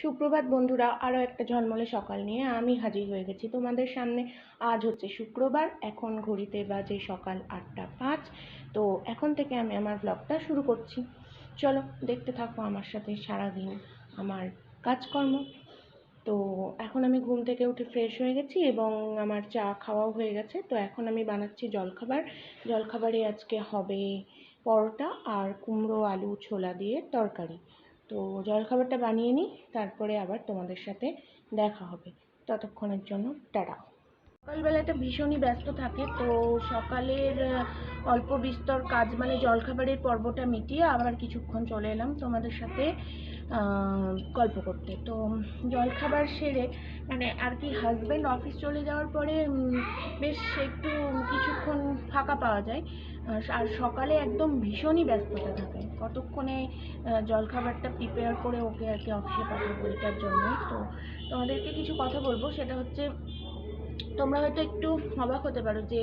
সুপ্রভাত বন্ধুরা আরও একটা ঝলমলে সকাল নিয়ে আমি হাজির হয়ে গেছি তোমাদের সামনে। আজ হচ্ছে শুক্রবার, এখন ঘড়িতে বাজে সকাল আটটা পাঁচ। তো এখন থেকে আমি আমার ব্লগটা শুরু করছি। চলো দেখতে থাকো আমার সাথে সারাদিন আমার কাজকর্ম। তো এখন আমি ঘুম থেকে উঠে ফ্রেশ হয়ে গেছি এবং আমার চা খাওয়াও হয়ে গেছে। তো এখন আমি বানাচ্ছি জলখাবার। জলখাবারে আজকে হবে পরোটা আর কুমড়ো, আলু, ছোলা দিয়ে তরকারি। তো জলখাবারটা বানিয়ে নিই, তারপরে আবার তোমাদের সাথে দেখা হবে। ততক্ষণের জন্য টাটা। সকালবেলাটা ভীষণই ব্যস্ত থাকে, তো সকালের অল্প বিস্তর কাজ মানে জলখাবারের পর্বটা মিটিয়ে আবার কিছুক্ষণ চলে এলাম তোমাদের সাথে গল্প করতে। তো জলখাবার সেরে মানে আর কি হাজব্যান্ড অফিস চলে যাওয়ার পরে বেশ একটু কিছুক্ষণ ফাঁকা পাওয়া যায়। আর সকালে একদম ভীষণই ব্যস্ততা থাকে। কতক্ষণে জলখাবারটা প্রিপেয়ার করে ওকে আর কি অফিসে পাঠাবো এটার জন্য তো তোমাদেরকে কিছু কথা বলব, সেটা হচ্ছে তোমরা হয়তো একটু অবাক হতে পারো যে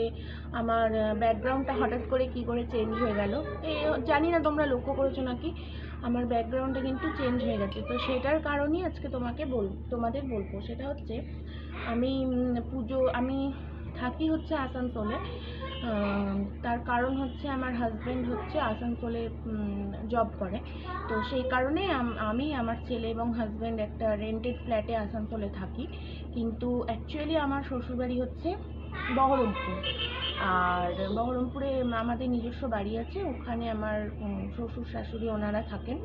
আমার ব্যাকগ্রাউন্ডটা হঠাৎ করে কি করে চেঞ্জ হয়ে গেল। এই জানি না তোমরা লক্ষ্য করেছ নাকি, আমার ব্যাকগ্রাউন্ডটা কিন্তু চেঞ্জ হয়ে গেছে। তো সেটার কারণেই আজকে তোমাকে বল, তোমাদের বলব। সেটা হচ্ছে, আমি পুজো, আমি থাকি হচ্ছে আসানসোলে। তার কারণ হচ্ছে আমার হাজব্যান্ড হচ্ছে আসানসোলে জব করে। তো সেই কারণে আম- আমি আমার ছেলে এবং হাজব্যান্ড একটা রেন্টেড ফ্ল্যাটে আসানসোলে থাকি। কিন্তু অ্যাকচুয়ালি আমার শ্বশুরবাড়ি হচ্ছে বহরমপুর। আর বহরমপুরে আমাদের নিজস্ব বাড়ি আছে। ওখানে আমার শ্বশুর শাশুড়ি ওনারা থাকেন।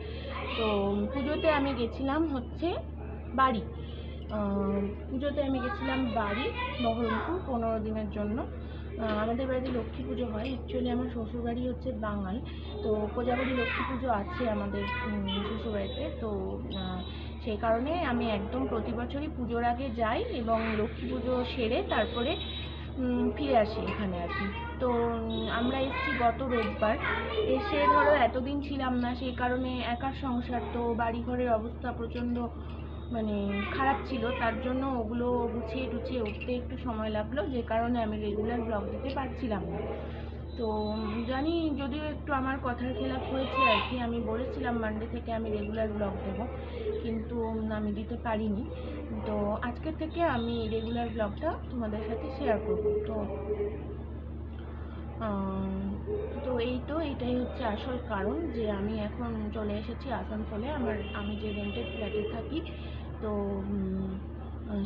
তো পুজোতে আমি গেছিলাম হচ্ছে বাড়ি। পুজোতে আমি গেছিলাম বাড়ি, বহরমপুর, পনেরো দিনের জন্য। আমাদের বাড়িতে লক্ষ্মী পুজো হয়। অ্যাকচুয়ালি আমার শ্বশুরবাড়ি হচ্ছে বাঙাল। তো কোজাগরি লক্ষ্মী পুজো আছে আমাদের শ্বশুরবাড়িতে। তো সেই কারণে আমি একদম প্রতি বছরই পুজোর আগে যাই এবং লক্ষ্মী পুজো সেরে তারপরে ফিরে আসি এখানে আর কি। তো আমরা এসেছি গত রোববার। এসে ধরো এতদিন ছিলাম না, সেই কারণে একার সংসার তো বাড়ি ঘরের অবস্থা প্রচণ্ড মানে খারাপ ছিল, তার জন্য ওগুলো গুছিয়ে টুছিয়ে উঠতে একটু সময় লাগল, যে কারণে আমি রেগুলার ব্লগ দিতে পারছিলাম না। তো, জানি যদিও একটু আমার কথার খেলাপ হয়েছে আর কি, আমি বলেছিলাম মানডে থেকে আমি রেগুলার ব্লগ দেবো, কিন্তু আমি দিতে পারিনি। তো আজকের থেকে আমি রেগুলার ব্লগটা তোমাদের সাথে শেয়ার করব। তো তো এই তো, এটাই হচ্ছে আসল কারণ যে আমি এখন চলে এসেছি আসানসোলে। আমার, আমি যে রেন্টেড ফ্ল্যাটে থাকি তো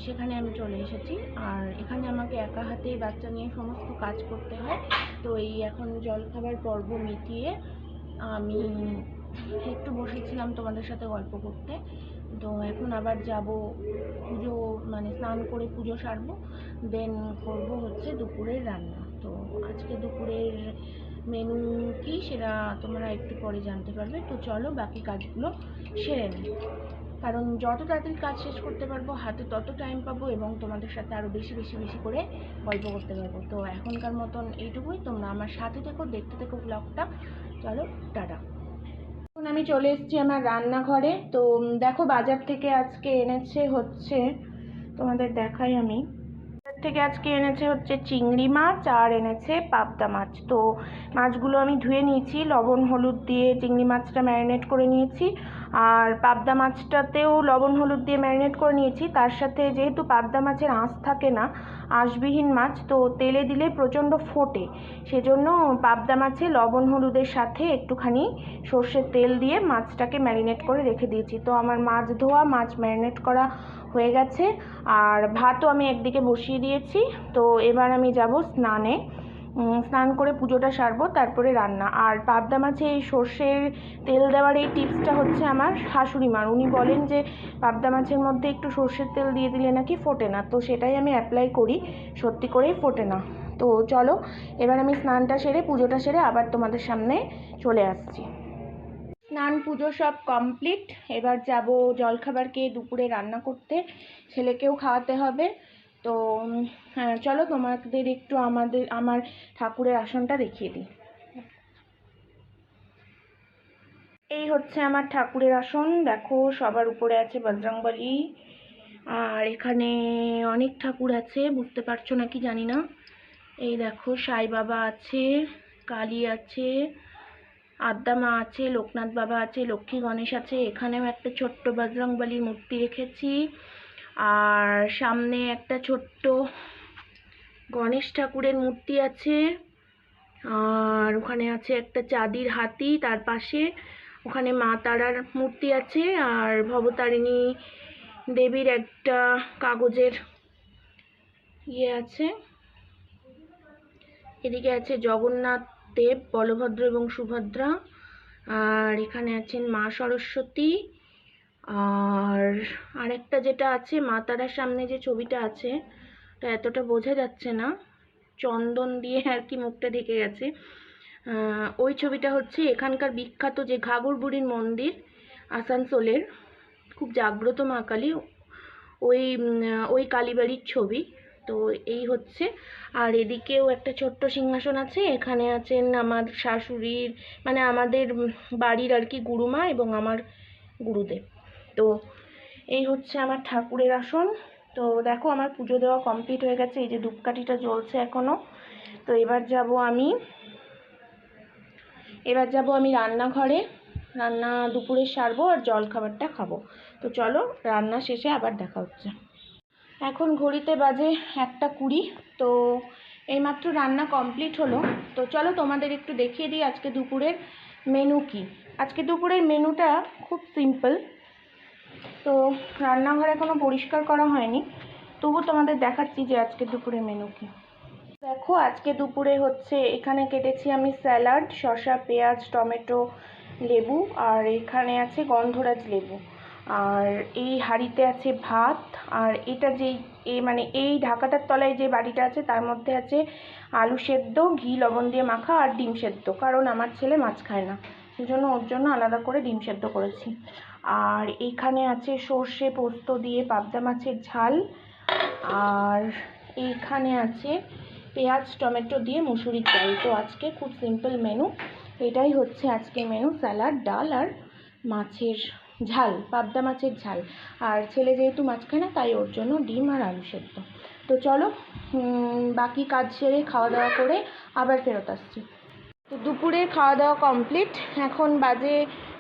সেখানে আমি চলে এসেছি। আর এখানে আমাকে একা হাতেই বাচ্চা নিয়ে সমস্ত কাজ করতে হয়। তো এই এখন জলখাবার পর্ব মিটিয়ে আমি একটু বসেছিলাম তোমাদের সাথে গল্প করতে। তো এখন আবার যাব পুজো মানে স্নান করে পুজো সারবো। দেন করব হচ্ছে দুপুরের রান্না। তো আজকে দুপুরের মেনু কি সেটা তোমরা একটু পরে জানতে পারবে। তো চলো বাকি কাজগুলো সেরে নিই। কারণ যত তাড়াতাড়ি কাজ শেষ করতে পারব, হাতে তত টাইম পাবো এবং তোমাদের সাথে আরও বেশি বেশি বেশি করে গল্প করতে পারব। তো এখনকার মতন এইটুকুই। তোমরা আমার সাথে থেকো, দেখতে থেকো ব্লগটা চলো, টাটা। এখন আমি চলে এসেছি আমার রান্নাঘরে। তো দেখো বাজার থেকে আজকে এনেছে হচ্ছে, তোমাদের দেখাই আমি। বাজার থেকে আজকে এনেছে হচ্ছে চিংড়ি মাছ আর এনেছে পাবদা মাছ। তো, মাছগুলো আমি ধুয়ে নিয়েছি, লবণ, হলুদ দিয়ে চিংড়ি মাছটা ম্যারিনেট করে নিয়েছি। আর পাবদা মাছটাতেও লবণ, হলুদ দিয়ে ম্যারিনেট করে নিয়েছি। তার সাথে যেহেতু পাবদা মাছের আঁশ থাকে না, আঁশবিহীন মাছ, তো তেলে দিলে প্রচণ্ড ফোটে। সেজন্য পাবদা মাছে লবণ, হলুদের সাথে একটুখানি সর্ষের তেল দিয়ে মাছটাকে ম্যারিনেট করে রেখে দিয়েছি। তো আমার মাছ ধোয়া, মাছ ম্যারিনেট করা হয়ে গেছে। আর ভাতও আমি একদিকে বসিয়ে দিয়েছি। তো এবার আমি যাব স্নানে। স্নান করে পুজোটা সারবো, তারপরে রান্না। আর পাবদা মাছে এই সর্ষের তেল দেওয়ার এই টিপসটা হচ্ছে আমার শাশুড়ি মার। উনি বলেন যে, পাবদা মাছের মধ্যে একটু সর্ষের তেল দিয়ে দিলে নাকি ফোটে না। তো সেটাই আমি অ্যাপ্লাই করি। সত্যি করেই ফোটে না। তো চলো, এবার আমি স্নানটা সেরে, পুজোটা সেরে আবার তোমাদের সামনে চলে আসছি। স্নান, পুজো সব কমপ্লিট এবার যাব জলখাবারকে দুপুরে রান্না করতে। ছেলেকেও খাওয়াতে হবে। তো হ্যাঁ চলো তোমাদের একটু আমাদের, আমার ঠাকুরের আসনটা দেখিয়ে দিই। এই হচ্ছে আমার ঠাকুরের আসন। দেখো, সবার উপরে আছে বজরংবলী। আর এখানে অনেক ঠাকুর আছে, বুঝতে পারছ নাকি জানি না? এই দেখো, সাই বাবা আছে, কালী আছে আদ্যা মা আছে, লোকনাথ বাবা আছে, লক্ষ্মী গণেশ আছে। এখানেও একটা ছোট্ট বজরংবলীর মূর্তি রেখেছি। আর সামনে একটা ছোট্ট গণেশ ঠাকুরের মূর্তি আছে। আর ওখানে আছে একটা চাঁদির হাতি, তার পাশে ওখানে মা তারার মূর্তি আছে। আর ভবতারিণী দেবীর একটা কাগজের ইয়ে আছে। এদিকে আছে জগন্নাথ দেব, বলভদ্র এবং সুভদ্রা। আর এখানে আছেন মা সরস্বতী। আর আরেকটা যেটা আছে, মা তারার সামনে যে ছবিটা আছে, ওটা এতটা বোঝা যাচ্ছে না। চন্দন দিয়ে আর কি মুখটা ঢেকে গেছে। ওই ছবিটা হচ্ছে এখানকার বিখ্যাত যে ঘাগর বুড়ির মন্দির, আসানসোলের। খুব জাগ্রত মা কালী। ওই ওই কালীবাড়ির ছবি। তো এই হচ্ছে। আর এদিকেও একটা ছোট্ট সিংহাসন আছে। এখানে আছেন আমার শাশুড়ির মানে আমাদের বাড়ির আর কি গুরুমা এবং আমার গুরুদেব। তো এই হচ্ছে আমার ঠাকুরের আসন। তো দেখো আমার পুজো দেওয়া কমপ্লিট হয়ে গেছে, এই যে ধূপকাঠিটা জ্বলছে এখনও তো এবার যাব আমি, এবার যাব আমি রান্নাঘরে। রান্না দুপুরে সারবো আর জল খাবারটা খাব। তো চলো রান্না শেষে আবার দেখা হচ্ছে। এখন ঘড়িতে বাজে একটা কুড়ি, তো এইমাত্র রান্না কমপ্লিট হলো। তো চলো তোমাদের একটু দেখিয়ে দিই আজকে দুপুরের মেনু কি। আজকে দুপুরের মেনুটা খুব সিম্পল তো রান্নাঘর এখনও পরিষ্কার করা হয়নি। তবু তোমাদের দেখাচ্ছি যে আজকে দুপুরে মেনু কি। দেখো, আজকে দুপুরে হচ্ছে এখানে কেটেছি আমি স্যালাড, শসা, পেঁয়াজ, টমেটো, লেবু, আর এখানে আছে গন্ধরাজ লেবু। আর এই হাঁড়িতে আছে ভাত, আর এটা যেই এ মানে এই ঢাকাটার তলায় যে বাড়িটা আছে, তার মধ্যে আছে আলু সেদ্ধ, ঘি, লবণ দিয়ে মাখা আর ডিম সেদ্ধ। কারণ আমার ছেলে মাছ খায় না। সেজন্য ওর জন্য আলাদা করে ডিম সেদ্ধ করেছি। আর এইখানে আছে সর্ষে পোস্ত দিয়ে পাবদা মাছের ঝাল। আর এইখানে আছে পেঁয়াজ, টমেটো দিয়ে মুসুরির ডাল। তো আজকে খুব সিম্পল মেনু এটাই হচ্ছে আজকে মেনু স্যালাড ডাল আর মাছের ঝাল, পাবদা মাছের ঝাল। আর ছেলে যেহেতু মাছ খায় না তাই ওর জন্য ডিম আর আলু সেদ্ধ। তো চলো বাকি কাজ সেরে খাওয়া দাওয়া করে আবার ফেরত আসছি। তো দুপুরে খাওয়া দাওয়া কমপ্লিট এখন বাজে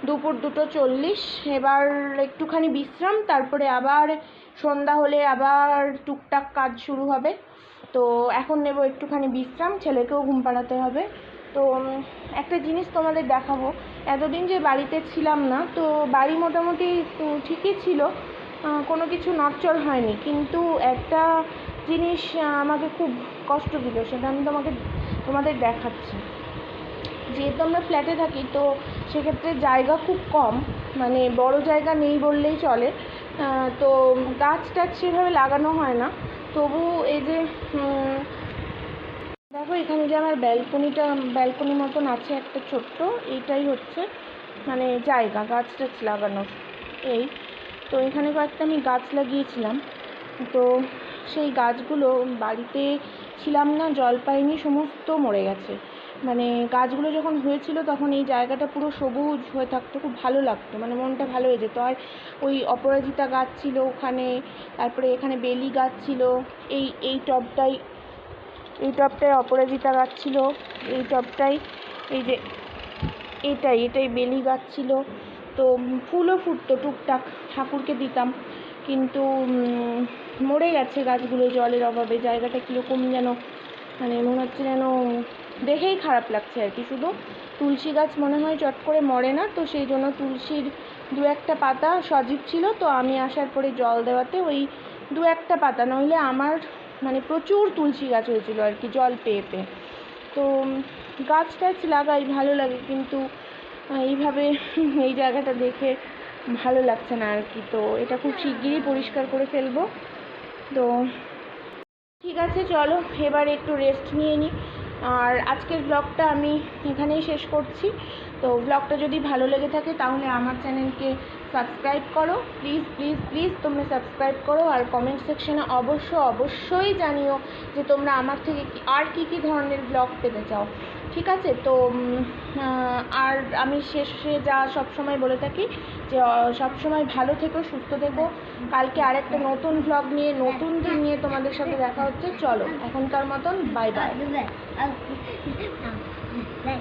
দুপুর দুটো চল্লিশ। এবার একটুখানি বিশ্রাম, তারপরে আবার সন্ধ্যা হলে আবার টুকটাক কাজ শুরু হবে। তো এখন নেব একটুখানি বিশ্রাম, ছেলেকেও ঘুম পাড়াতে হবে। তো একটা জিনিস তোমাদের দেখাবো। এতদিন যে বাড়িতে ছিলাম না, তো বাড়ি মোটামুটি ঠিকই ছিল। কোনো কিছু নড়চড় হয়নি। কিন্তু একটা জিনিস আমাকে খুব কষ্ট দিল, সেটা আমি তোমাকে, তোমাদের দেখাচ্ছি। যেহেতু আমরা ফ্ল্যাটে থাকি, তো সেক্ষেত্রে জায়গা খুব কম। মানে বড় জায়গা নেই বললেই চলে। তো গাছ টাছ সেভাবে লাগানো হয় না। তবু এই যে দেখো এখানে যে আমার ব্যালকনিটা, ব্যালকনি মতন আছে একটা ছোট্ট, এইটাই হচ্ছে মানে জায়গা, গাছ টাছ লাগানোর এই। তো এখানে কয়েকটা আমি গাছ লাগিয়েছিলাম। তো সেই গাছগুলো বাড়িতে ছিলাম না, জল পাইনি, সমস্ত মরে গেছে। মানে গাছগুলো যখন হয়েছিল তখন এই জায়গাটা পুরো সবুজ হয়ে থাকতো, খুব ভালো লাগতো মানে মনটা ভালো হয়ে যেত। আর ওই অপরাজিতা গাছ ছিল ওখানে, তারপরে এখানে বেলি গাছ ছিল, এই এই টবটাই এই টবটায় অপরাজিতা গাছ ছিল, এই টবটাই এই যে এটাই এটাই বেলি গাছ ছিল। তো ফুলও ফুটতো টুকটাক, ঠাকুরকে দিতাম, কিন্তু মরে গেছে গাছগুলো জলের অভাবে, জায়গাটা কীরকম যেন মানে মনে হচ্ছে যেন দেখেই খারাপ লাগছে আর কি। শুধু তুলসী গাছ মনে হয় চট করে মরে না, তো সেই জন্য তুলসীর দু একটা পাতা সজীব ছিল, তো আমি আসার পরে জল দেওয়াতে ওই দু একটা পাতা, নইলে আমার মানে প্রচুর তুলসী গাছ হয়েছিল আর কি জল পেয়ে পেয়ে। তো গাছ টাছ লাগাই, ভালো লাগে, কিন্তু এইভাবে এই জায়গাটা দেখে ভালো লাগছে না আর কি, তো এটা খুব শিগগিরই পরিষ্কার করে ফেলব। তো ঠিক আছে, চলো, এবার একটু রেস্ট নিয়ে নিই আর আজকের ব্লগটা আমি এখানেই শেষ করছি। তো ব্লগটা যদি ভালো লেগে থাকে তাহলে আমার চ্যানেলকে সাবস্ক্রাইব করো। প্লিজ প্লিজ প্লিজ তোমরা সাবস্ক্রাইব করো আর কমেন্ট সেকশনে অবশ্য, অবশ্যই জানিও যে তোমরা আমার থেকে আর কী কী ধরনের ব্লগ পেতে চাও। ঠিক আছে? তো আর আমি শেষে যা সব সময় বলে থাকি যে সব সময় ভালো থেকো, সুস্থ থেকো। কালকে আরেকটা নতুন ব্লগ নিয়ে, নতুন দিন নিয়ে তোমাদের সাথে দেখা হচ্ছে। চলো, এখনকার মতন বাই বাই đây